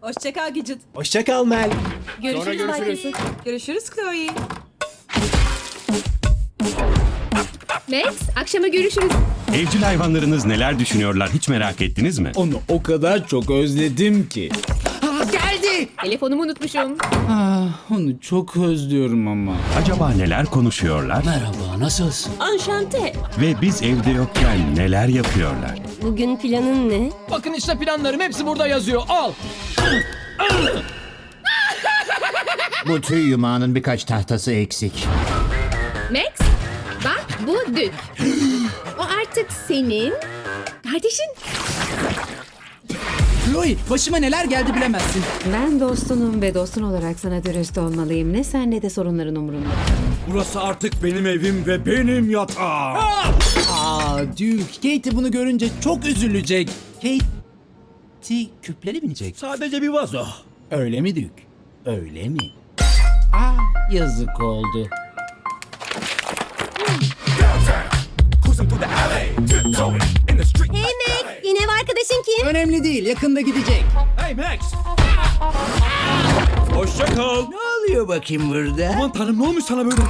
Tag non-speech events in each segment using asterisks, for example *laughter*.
Hoşça kal Gidget. Hoşça kal Mel. Görüşürüz görüşürüz. Bay Kısık. Görüşürüz Chloe. Max, akşama görüşürüz. Evcil hayvanlarınız neler düşünüyorlar hiç merak ettiniz mi? Onu o kadar çok özledim ki. Geldi. Telefonumu unutmuşum. Ah, onu çok özlüyorum ama. Acaba neler konuşuyorlar Merhaba, nasılsın? Anşante. ve biz evde yokken neler yapıyorlar? Bugün planın ne? Bakın işte planlarım hepsi burada yazıyor. Al. Bu tüy yumağının birkaç tahtası eksik. Max, bak bu Dük. *gasps* O artık senin kardeşin. Chloe başıma neler geldi bilemezsin. Ben dostunum ve dostun olarak sana dürüst olmalıyım. Ne sen ne de sorunların umurumda. Burası artık benim evim ve benim yatağım. Aa Duke, Katie bunu görünce çok üzülecek. Katie küplere binecek. Sadece bir vazo. Öyle mi Duke? Öyle mi? Aa yazık oldu. Hey Mac, yeni ev arkadaşın kim? Önemli değil yakında gidecek. Hey Max. Hoşça kal. Ne oluyor bakayım burada? Aman tanrım ne olmuş sana böyle?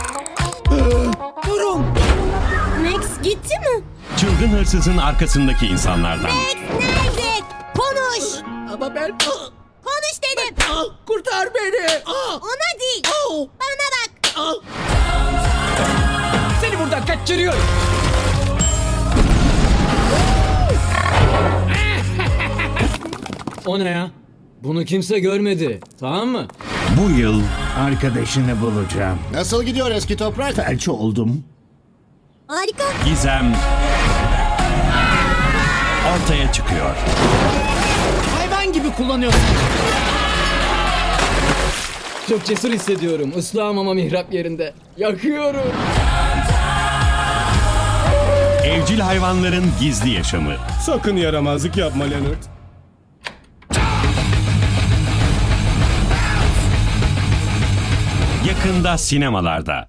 Durun. Max gitti mi? Çılgın hırsızın arkasındaki insanlardan. Max nerede? Konuş. Ama ben... Konuş dedim. Kurtar beni! Ona değil. Bana bak. Seni buradan kaçırıyorum. O ne ya? Bunu kimse görmedi. Tamam mı? Bu yıl Arkadaşını bulacağım. Nasıl gidiyor eski toprak? Felç oldum. Harika. gizem ortaya çıkıyor. Hayvan gibi kullanıyorsun. Çok cesur hissediyorum. Islahım ama mihrap yerinde. Yakıyorum. Evcil hayvanların gizli yaşamı. Sakın yaramazlık yapma Leonard. Yakında sinemalarda.